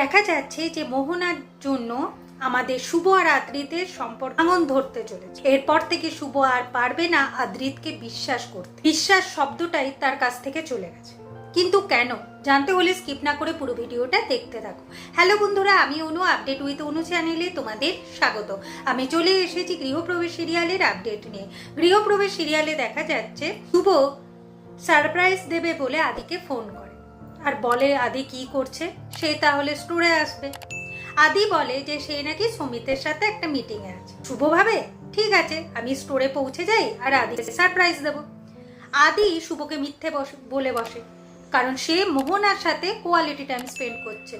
দেখা যাচ্ছে যে মোহনার জন্য আমাদের শুভ আর আদ্রিতের সম্পর্ক ভাঙন ধরতে চলেছে। এরপর থেকে শুভ আর পারবে না আদ্রিতকে বিশ্বাস করতে। বিশ্বাস শব্দটাই তার কাছ থেকে চলে গেছে। কিন্তু কেন? জানতে হলে স্কিপ না করে পুরো ভিডিওটা দেখতে থাকো। হ্যালো বন্ধুরা, আমি অনু আপডেট উইথ অনু চ্যানেলে তোমাদের স্বাগত। আমি চলে এসেছি গৃহপ্রবেশ সিরিয়ালের আপডেট নিয়ে। গৃহপ্রবেশ সিরিয়ালে দেখা যাচ্ছে শুভ সারপ্রাইজ দেবে বলে আদিকে ফোন করে। আর বলে আদি কি করছে, সে তাহলে স্টোরে আসবে। আদি বলে যে সে নাকি সমিতের সাথে একটা মিটিং এ আছে। শুভ ভাবে? ঠিক আছে, আমি স্টোরে পৌঁছে যাই আর আদিকে সারপ্রাইজ দেব। আদি শুভকে মিথ্যে বলে বসে, কারণ সে মোহনার সাথে কোয়ালিটি টাইম স্পেন্ড করছে।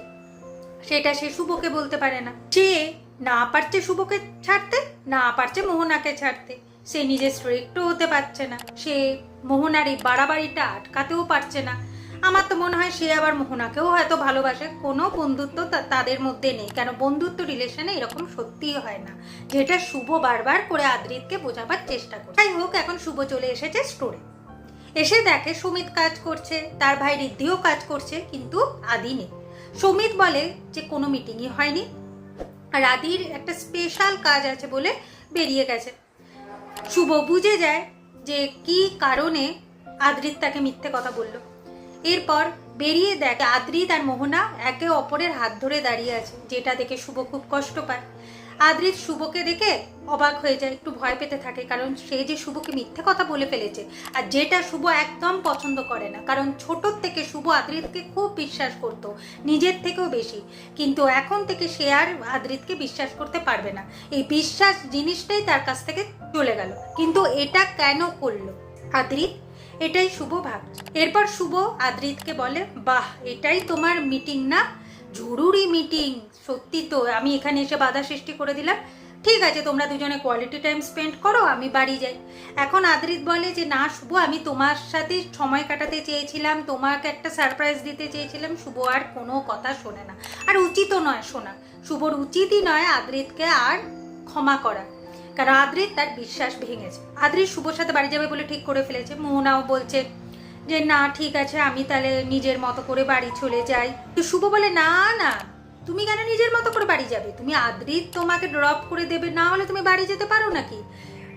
সেটা সে শুভকে বলতে পারে না। সে না পারছে শুভকে ছাড়তে, না পারছে মোহনাকে ছাড়তে। সে নিজে স্ট্রিক্টও হতে পারছে না। সে মোহনার এই বাড়াবাড়িটা আটকাতেও পারছে না। আমার তো মনে হয় সে আবার মোহনাকেও হয়তো ভালোবাসে। কোনো বন্ধুত্ব তাদের মধ্যে নেই। কেন? বন্ধুত্ব রিলেশনে এরকম সত্যিই হয় না। যেটা শুভ বারবার করে আদ্রিতকে বোঝাবার চেষ্টা করে যাই হোক, এখন শুভ চলে এসেছে স্টোরে এসে দেখে সুমিত কাজ করছে, তার ভাই রিদ্ধিও কাজ করছে, কিন্তু আদি নেই। সুমিত বলে যে, কোনো মিটিংই হয়নি। আর আদির একটা স্পেশাল কাজ আছে বলে বেরিয়ে গেছে। শুভ বুঝে যায় যে, কি কারণে আদ্রিত তাকে মিথ্যে কথা বলল। এরপর বেরিয়ে দেখে আদ্রিত আর মোহনা একে অপরের হাত ধরে দাঁড়িয়ে আছে, যেটা দেখে শুভ খুব কষ্ট পায়। আদ্রিত শুভকে দেখে অবাক হয়ে যায়, একটু ভয় পেতে থাকে, কারণ সে যে শুভকে মিথ্যে কথা বলে ফেলেছে আর যেটা শুভ একদম পছন্দ করে না। কারণ ছোটোর থেকে শুভ আদ্রিতকে খুব বিশ্বাস করত, নিজের থেকেও বেশি। কিন্তু এখন থেকে সে আর আদ্রিতকে বিশ্বাস করতে পারবে না। এই বিশ্বাস জিনিসটাই তার কাছ থেকে চলে গেল। কিন্তু এটা কেন করল? আদ্রিত, এটাই শুভ ভাবছে এরপর শুভ আদ্রিতকে বলে, বাহ, এটাই তোমার মিটিং না? জরুরি মিটিং সত্যি তো, আমি এখানে এসে বাধা সৃষ্টি করে দিলাম। ঠিক আছে, তোমরা দুজনে কোয়ালিটি টাইম স্পেন্ড করো, আমি বাড়ি যাই। এখন আদ্রিত বলে যে, না শুভ, আমি তোমার সাথে সময় কাটাতে চেয়েছিলাম, তোমাকে একটা সারপ্রাইজ দিতে চেয়েছিলাম। শুভ আর কোনো কথা শোনে না। আর উচিতও নয় শোনা। শুভর উচিতই নয় আদ্রিতকে আর ক্ষমা করা। কারণ আদ্রি তার বিশ্বাস ভেঙেছে। আদ্রি শুভর সাথে বাড়ি যাবে বলে ঠিক করে ফেলেছে। মোহনাও বলছে যে, না, ঠিক আছে, আমি তাহলে নিজের মতো করে বাড়ি চলে যাই। তো শুভ বলে, না না, তুমি কেন নিজের মতো করে বাড়ি যাবে? তুমি আদ্রি তোমাকে ড্রপ করে দেবে, না হলে তুমি বাড়ি যেতে পারো নাকি?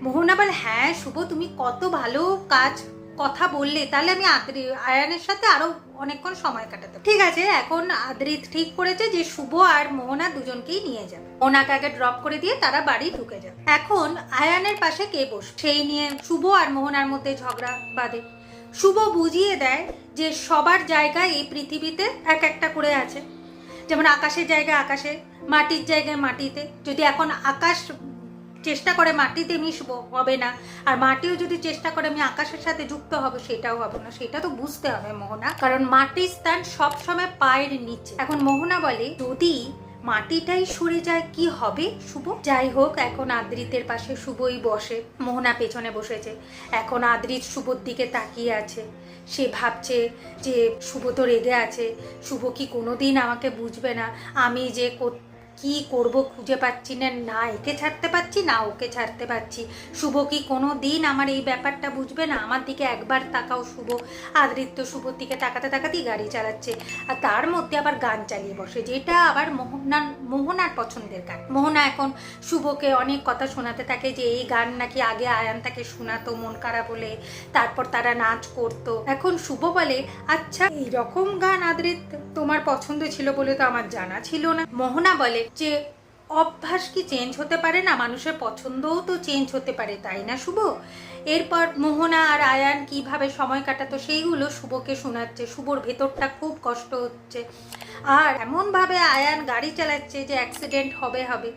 মোহনা বলে হ্যাঁ শুভ, তুমি কত ভালো কাজ কথা বললে, তাহলে আমি আদ্রি, আয়ানের সাথে আরও অনেকক্ষণ সময় কাটাতে ঠিক আছে, এখন আদ্রিত ঠিক করেছে যে শুভ আর মোহনা দুজনকেই নিয়ে যাবে। মোহনাকে আগে ড্রপ করে দিয়ে তারা বাড়ি ঢুকে যাবে। এখন আয়ানের পাশে কে বস সেই নিয়ে শুভ আর মোহনার মধ্যে ঝগড়া বাঁধে। শুভ বুঝিয়ে দেয় যে সবার জায়গা এই পৃথিবীতে এক একটা করে আছে। যেমন আকাশের জায়গায় আকাশে, মাটির জায়গায় মাটিতে। যদি এখন আকাশ চেষ্টা করে মাটিতে মিশবো, হবে না। আর মাটিও যদি চেষ্টা করে আমি আকাশের সাথে যুক্ত হব, সেটাও হবে না। সেটা তো বুঝতে হবে মোহনা। কারণ মাটির স্থান সবসময় পায়ের নিচে। এখন মোহনা বলে, যদি মাটিটাই সরে যায়, কি হবে, শুভ? যাই হোক, এখন আদ্রিতের পাশে শুভই বসে। মোহনা পেছনে বসেছে। এখন আদ্রিত শুভর দিকে তাকিয়ে আছে। সে ভাবছে যে, শুভ তো রেগে আছে। শুভ কি কোনোদিন আমাকে বুঝবে না? আমি যে কো- করব খুঁজে পাচ্ছি না না একে ছাড়তে পারছি, না ওকে ছাড়তে পারছি। শুভ কি কোনো দিন আমার এই ব্যাপারটা বুঝবে না? আমার দিকে একবার তাকাও শুভ। আদৃত্য শুভর দিকে তাকাতে তাকাতেই গাড়ি চালাচ্ছে। আর তার মধ্যে আবার গান চালিয়ে বসে, যেটা আবার মোহনার মোহনার পছন্দের গান। মোহনা এখন শুভকে অনেক কথা শোনাতে থাকে যে এই গান নাকি আগে আয়ান তাকে শোনাতো মন খারাপ হলে, তারপর তারা নাচ করতো। এখন শুভ বলে আচ্ছা এই রকম গান আদৃত তোমার পছন্দ ছিল বলে তো আমার জানা ছিল না। মোহনা বলে যে অভ্যাস কি চেঞ্জ হতে পারে না? মানুষের পছন্দও তো চেঞ্জ হতে পারে, তাই না শুভ? এরপর মোহনা আর আয়ান কীভাবে সময় কাটাতো সেইগুলো শুভকে শোনাচ্ছে। শুভর ভেতরটা খুব কষ্ট হচ্ছে। আর এমনভাবে আয়ান গাড়ি চালাচ্ছে যে অ্যাক্সিডেন্ট হবে হবে।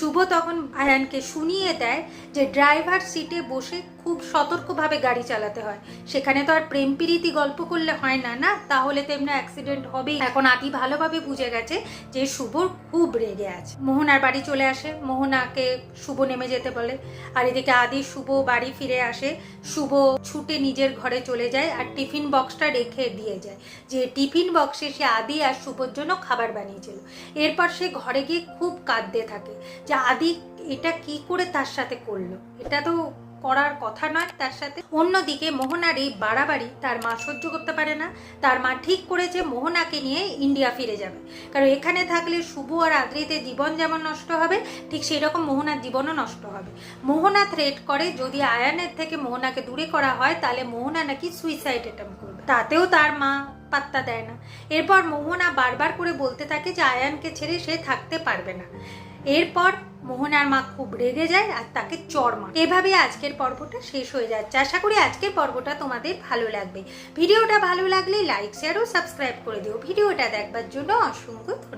শুভ তখন আয়ানকে শুনিয়ে দেয় যে ড্রাইভার সিটে বসে খুব সতর্কভাবে গাড়ি চালাতে হয়। সেখানে তো আর প্রেম প্রীতি গল্প করলে হয় না না? তাহলে তো এমনি অ্যাক্সিডেন্ট হবেই। এখন আদি ভালোভাবে বুঝে গেছে যে শুভর খুব রেগে আছে। মোহনার বাড়ি চলে আসে। মোহনাকে শুভ নেমে যেতে বলে। আর এদিকে আদি শুভ বাড়ি ফিরে আসে। শুভ ছুটে নিজের ঘরে চলে যায় আর টিফিন বক্সটা রেখে দিয়ে যায়। যে টিফিন বক্সে সে আদি আর শুভর জন্য খাবার বানিয়েছিল। এরপর সে ঘরে গিয়ে খুব কাঁদতে থাকে। যে আদি এটা কি করে তার সাথে করল? এটা তো করার কথা নয় তার সাথে। অন্যদিকে মোহনার এই বাড়াবাড়ি তার মা সহ্য করতে পারে না। তার মা ঠিক করেছে মোহনাকে নিয়ে ইন্ডিয়া ফিরে যাবে। কারণ এখানে থাকলে শুভ আর আদ্রিতে জীবন যেমন নষ্ট হবে, ঠিক সেই রকম মোহনার জীবনও নষ্ট হবে। মোহনা থ্রেট করে, যদি আয়ানের থেকে মোহনাকে দূরে করা হয়, তাহলে মোহনা নাকি সুইসাইড অ্যাটেম্প করবে। তাতেও তার মা পাত্তা দেয় না। এরপর মোহনা বারবার করে বলতে থাকে যে আয়ানকে ছেড়ে সে থাকতে পারবে না। এরপর মোহনার মা খুব রেগে যায় আর তাকে চর মা এভাবে আজকের পর্বটা শেষ হয়ে যাচ্ছে। আশা করি আজকের পর্বটা তোমাদের ভালো লাগবে। ভিডিওটা ভালো লাগলে লাইক শেয়ার ও সাবস্ক্রাইব করে দিও। ভিডিওটা দেখবার জন্য অসংখ্য ধন্যবাদ।